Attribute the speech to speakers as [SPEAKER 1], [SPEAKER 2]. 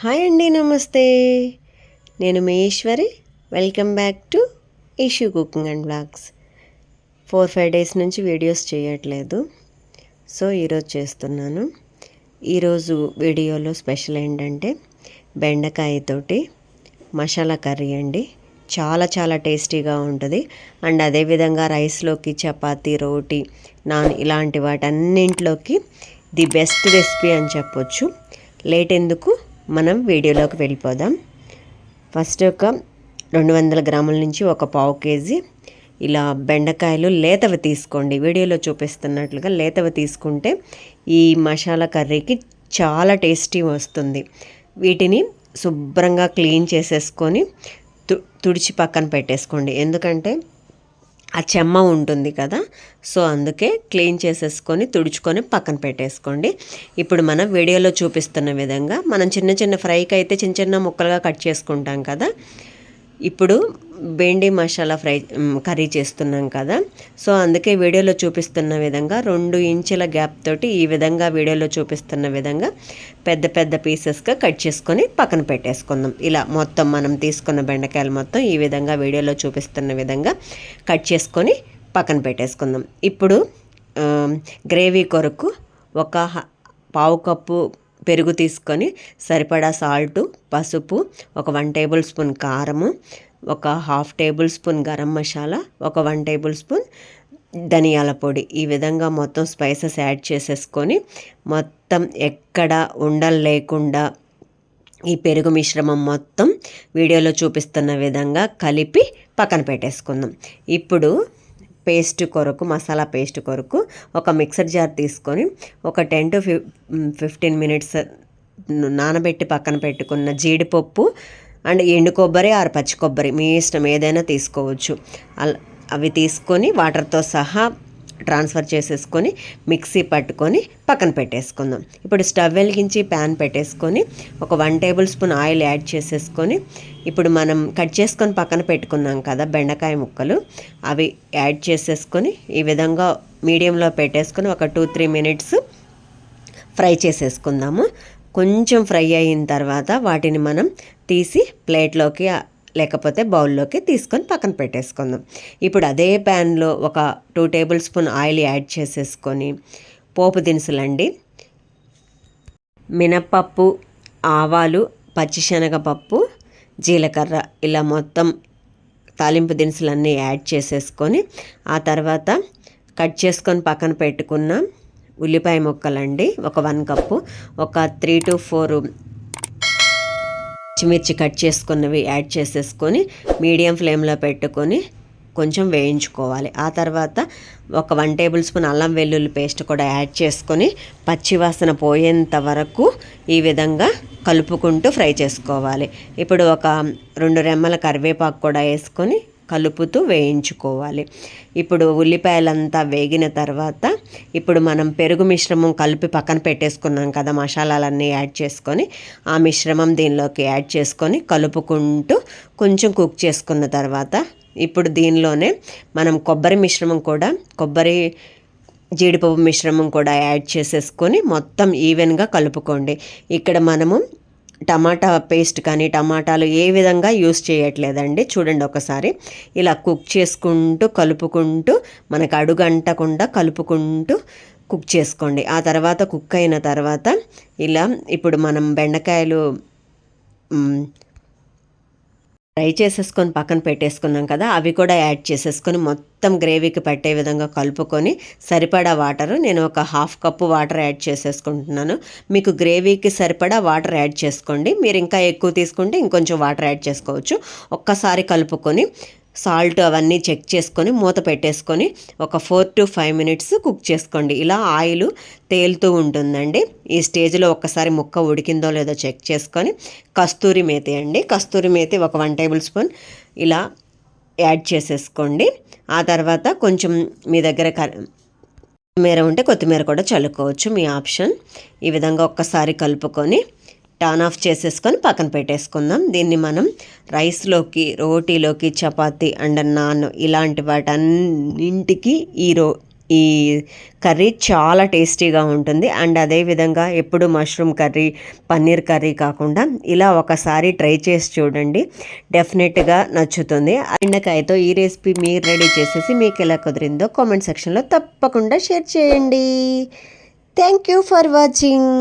[SPEAKER 1] Hi అండి నమస్తే. నేను మీ Eswari welcome back to Ishu cooking and blogs four five days నుంచి వీడియోస్ చేయట్లేదు. సో ఈరోజు చేస్తున్నాను. ఈరోజు వీడియోలో స్పెషల్ ఏంటంటే బెండకాయతోటి మసాలా కర్రీ అండి. చాలా చాలా టేస్టీగా ఉంటుంది. అండ్ అదేవిధంగా రైస్లోకి చపాతీ రోటీ నాన్ ఇలాంటి వాటన్నింటిలోకి ది బెస్ట్ రెసిపీ అని చెప్పొచ్చు. లేట్ ఎందుకు? మనం వీడియోలోకి వెళ్ళిపోదాం. ఫస్ట్ ఒక రెండు వందల గ్రాముల నుంచి ఒక పావు కేజీ ఇలా బెండకాయలు లేతవి తీసుకోండి. వీడియోలో చూపిస్తున్నట్లుగా లేతవి తీసుకుంటే ఈ మసాలా కర్రీకి చాలా టేస్టీ వస్తుంది. వీటిని శుభ్రంగా క్లీన్ చేసేసుకొని తుడిచి పక్కన పెట్టేసుకోండి. ఎందుకంటే ఆ చెమ్మ ఉంటుంది కదా సో అందుకే క్లీన్ చేసేసుకొని తుడుచుకొని పక్కన పెట్టేసుకోండి. ఇప్పుడు మనం వీడియోలో చూపిస్తున్న విధంగా మనం చిన్న చిన్న ఫ్రైకి అయితే చిన్న చిన్న ముక్కలుగా కట్ చేసుకుంటాం కదా ఇప్పుడు బెండి మసాలా ఫ్రై కర్రీ చేస్తున్నాం కదా. సో అందుకే వీడియోలో చూపిస్తున్న విధంగా రెండు ఇంచుల గ్యాప్ తోటి ఈ విధంగా వీడియోలో చూపిస్తున్న విధంగా పెద్ద పెద్ద పీసెస్గా కట్ చేసుకొని పక్కన పెట్టేసుకుందాం. ఇలా మొత్తం మనం తీసుకున్న బెండకాయలు మొత్తం ఈ విధంగా వీడియోలో చూపిస్తున్న విధంగా కట్ చేసుకొని పక్కన పెట్టేసుకుందాం. ఇప్పుడు గ్రేవీ కొరకు ఒక పావు కప్పు పెరుగు తీసుకొని సరిపడా సాల్టు పసుపు ఒక వన్ టేబుల్ స్పూన్ కారము ఒక half tablespoon garam masala ఒక వన్ టేబుల్ స్పూన్ ధనియాల పొడి. ఈ విధంగా మొత్తం స్పైసెస్ యాడ్ చేసేసుకొని మొత్తం ఎక్కడ ఉండలు లేకుండా ఈ పెరుగు మిశ్రమం మొత్తం వీడియోలో చూపిస్తున్న విధంగా కలిపి పక్కన పెట్టేసుకుందాం. ఇప్పుడు పేస్ట్ కొరకు మసాలా పేస్ట్ కొరకు ఒక మిక్సర్ జార్ తీసుకొని ఒక టెన్ టు ఫిఫ్టీన్ మినిట్స్ నానబెట్టి పక్కన పెట్టుకున్న జీడిపప్పు అండ్ ఎండు కొబ్బరి ఆరు పచ్చి కొబ్బరి మీ ఇష్టం ఏదైనా తీసుకోవచ్చు. అవి తీసుకొని వాటర్తో సహా ట్రాన్స్ఫర్ చేసేసుకొని మిక్సీ పట్టుకొని పక్కన పెట్టేసుకుందాం. ఇప్పుడు స్టవ్ వెలిగించి ప్యాన్ పెట్టేసుకొని ఒక one tablespoon oil add చేసేసుకొని ఇప్పుడు మనం కట్ చేసుకొని పక్కన పెట్టుకున్నాం కదా బెండకాయ ముక్కలు అవి యాడ్ చేసేసుకొని ఈ విధంగా మీడియంలో పెట్టేసుకొని ఒక టూ త్రీ మినిట్స్ ఫ్రై చేసేసుకుందాము. కొంచెం ఫ్రై అయిన తర్వాత వాటిని మనం తీసి ప్లేట్లోకి లేకపోతే బౌల్లోకి తీసుకొని పక్కన పెట్టేసుకుందాం. ఇప్పుడు అదే ప్యాన్లో ఒక two tablespoon oil add చేసేసుకొని పోపు దినుసులండి. మినప్పప్పు ఆవాలు పచ్చిశనగపప్పు జీలకర్ర ఇలా మొత్తం తాలింపు దినుసులన్నీ యాడ్ చేసేసుకొని ఆ తర్వాత కట్ చేసుకొని పక్కన పెట్టుకున్న ఉల్లిపాయ ముక్కలండి. ఒక వన్ కప్పు ఒక త్రీ టు ఫోర్ పచ్చిమిర్చి కట్ చేసుకున్నవి యాడ్ చేసేసుకొని మీడియం ఫ్లేమ్లో పెట్టుకొని కొంచెం వేయించుకోవాలి. ఆ తర్వాత ఒక వన్ టేబుల్ స్పూన్ అల్లం వెల్లుల్లి పేస్ట్ కూడా యాడ్ చేసుకొని పచ్చివాసన పోయేంత వరకు ఈ విధంగా కలుపుకుంటూ ఫ్రై చేసుకోవాలి. ఇప్పుడు ఒక రెండు రెమ్మల కరివేపాకు కూడా వేసుకొని కలుపుతూ వేయించుకోవాలి. ఇప్పుడు ఉల్లిపాయలంతా వేగిన తర్వాత ఇప్పుడు మనం పెరుగు మిశ్రమం కలిపి పక్కన పెట్టేసుకున్నాం కదా మసాలాలన్నీ యాడ్ చేసుకొని ఆ మిశ్రమం దీనిలోకి యాడ్ చేసుకొని కలుపుకుంటూ కొంచెం కుక్ చేసుకున్న తర్వాత ఇప్పుడు దీనిలోనే మనం కొబ్బరి మిశ్రమం కూడా కొబ్బరి జీడిపప్పు మిశ్రమం కూడా యాడ్ చేసేసుకొని మొత్తం ఈవెన్గా కలుపుకోండి. ఇక్కడ మనము టమాటా పేస్ట్ కానీ టమాటాలు ఏ విధంగా యూస్ చేయట్లేదండి. చూడండి ఒకసారి. ఇలా కుక్ చేసుకుంటూ కలుపుకుంటూ మనకు అడుగంటకుండా కలుపుకుంటూ కుక్ చేసుకోండి. ఆ తర్వాత కుక్ అయిన తర్వాత ఇలా ఇప్పుడు మనం బెండకాయలు ఫ్రై చేసేసుకొని పక్కన పెట్టేసుకున్నాం కదా అవి కూడా యాడ్ చేసేసుకొని మొత్తం గ్రేవీకి పట్టే విధంగా కలుపుకొని సరిపడా వాటర్ నేను ఒక హాఫ్ కప్పు వాటర్ యాడ్ చేసేసుకుంటున్నాను. మీకు గ్రేవీకి సరిపడా వాటర్ యాడ్ చేసుకోండి. మీరు ఇంకా ఎక్కువ తీసుకుంటే ఇంకొంచెం వాటర్ యాడ్ చేసుకోవచ్చు. ఒక్కసారి కలుపుకొని సాల్ట్ అవన్నీ చెక్ చేసుకొని మూత పెట్టేసుకొని ఒక four to five minutes cook చేసుకోండి. ఇలా ఆయిల్ తేలుతూ ఉంటుందండి. ఈ స్టేజ్లో ఒక్కసారి ముక్క ఉడికిందో లేదో చెక్ చేసుకొని కస్తూరి మేతి అండి. కస్తూరి మేతి ఒక వన్ టేబుల్ స్పూన్ ఇలా యాడ్ చేసేసుకోండి. ఆ తర్వాత కొంచెం మీ దగ్గర కొత్తిమీర ఉంటే కొత్తిమీర కూడా చల్లుకోవచ్చు. మీ ఆప్షన్. ఈ విధంగా ఒక్కసారి కలుపుకొని టర్న్ ఆఫ్ చేసేసుకొని పక్కన పెట్టేసుకుందాం. దీన్ని మనం రైస్లోకి రోటీలోకి చపాతీ అండ్ నాన్ ఇలాంటి వాటన్నింటికి ఈ రో ఈ కర్రీ చాలా టేస్టీగా ఉంటుంది. అండ్ అదేవిధంగా ఎప్పుడు మష్రూమ్ కర్రీ పన్నీర్ కర్రీ కాకుండా ఇలా ఒకసారి ట్రై చేసి చూడండి. డెఫినెట్గా నచ్చుతుంది. ఎండకాయతో ఈ రెసిపీ మీరు రెడీ చేసేసి మీకు ఎలా కుదిరిందో కామెంట్ సెక్షన్లో తప్పకుండా షేర్ చేయండి. Thank you for watching.